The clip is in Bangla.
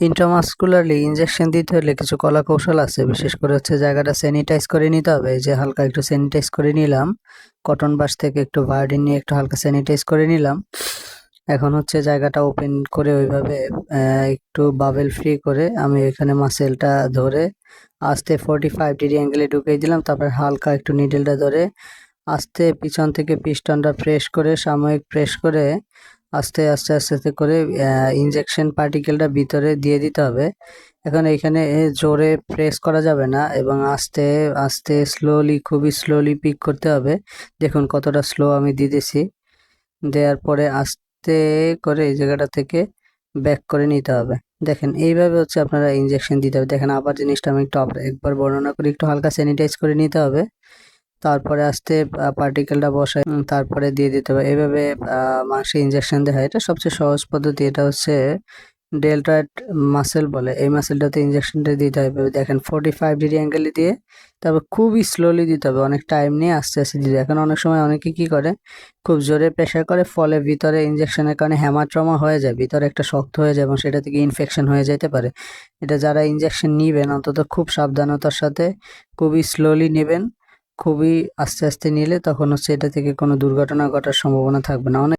ইন্ট্রামাসকুলারলি ইনজেকশন দিতে হলে কিছু কলা কৌশল আছে। বিশেষ করে হচ্ছে জায়গাটা স্যানিটাইজ করে নিতে হবে। যে হালকা একটু স্যানিটাইজ করে নিলাম। কটন বাস থেকে একটু ভায়োডিন নিয়ে একটু হালকা স্যানিটাইজ করে নিলাম। এখন হচ্ছে জায়গাটা ওপেন করে ওইভাবে একটু বাবেল ফ্রি করে আমি এখানে মাসেলটা ধরে আস্তে ফোরটি ফাইভ ডিগ্রি অ্যাঙ্গেলে ঢুকিয়ে দিলাম। তারপর হালকা একটু নিডেলটা ধরে আস্তে পিছন থেকে পিস্টনটা প্রেস করে, সাময়িক প্রেস করে আস্তে আস্তে আস্তে আস্তে করে ইনজেকশন পার্টিকেলটা ভিতরে দিয়ে দিতে হবে। এখন এখানে জোরে প্রেস করা যাবে না এবং আস্তে আস্তে স্লোলি খুবই স্লোলি পিক করতে হবে। দেখুন কতটা স্লো আমি দিতেছি। দেওয়ার পরে আস্তে করে এই জায়গাটা থেকে ব্যাক করে নিতে হবে। দেখেন এইভাবে হচ্ছে আপনারা ইনজেকশন দিতে হবে। দেখেন আবার জিনিসটা আমি একটু একবার বর্ণনা করি একটু হালকা স্যানিটাইজ করে নিতে হবে। তারপরে আস্তে পার্টিকেলটা উম, তারপরে দিয়ে দিতে হবে। এইভাবে মাসে ইনজেকশন দেওয়া হয়। এটা সবচেয়ে সহজ পদ্ধতি। এটা হচ্ছে ডেল্টয়েড মাসেল বলে। এই মাসেলটাতে ইনজেকশনটা দিতে হবে দেখেন ফোর্টি ফাইভ ডিগ্রি অ্যাঙ্গেলে দিয়ে তারপর খুবই স্লোলি দিতে হবে। অনেক টাইম নিয়ে আস্তে আস্তে দিতে এখন অনেক সময় অনেকে কি করে খুব জোরে প্রেশার করে ফলে ভিতরে ইনজেকশনের কারণে হ্যামাট্রমা হয়ে যায়। ভিতরে একটা শক্ত হয়ে যায় এবং সেটা থেকে ইনফেকশন হয়ে যেতে পারে। এটা যারা ইনজেকশন নিবেন অন্তত খুব সাবধানতার সাথে খুবই স্লোলি নেবেন। খুবই আস্তে আস্তে নিলে তখন হচ্ছে এটা থেকে কোনো দুর্ঘটনা ঘটার সম্ভাবনা থাকবে না। অনেক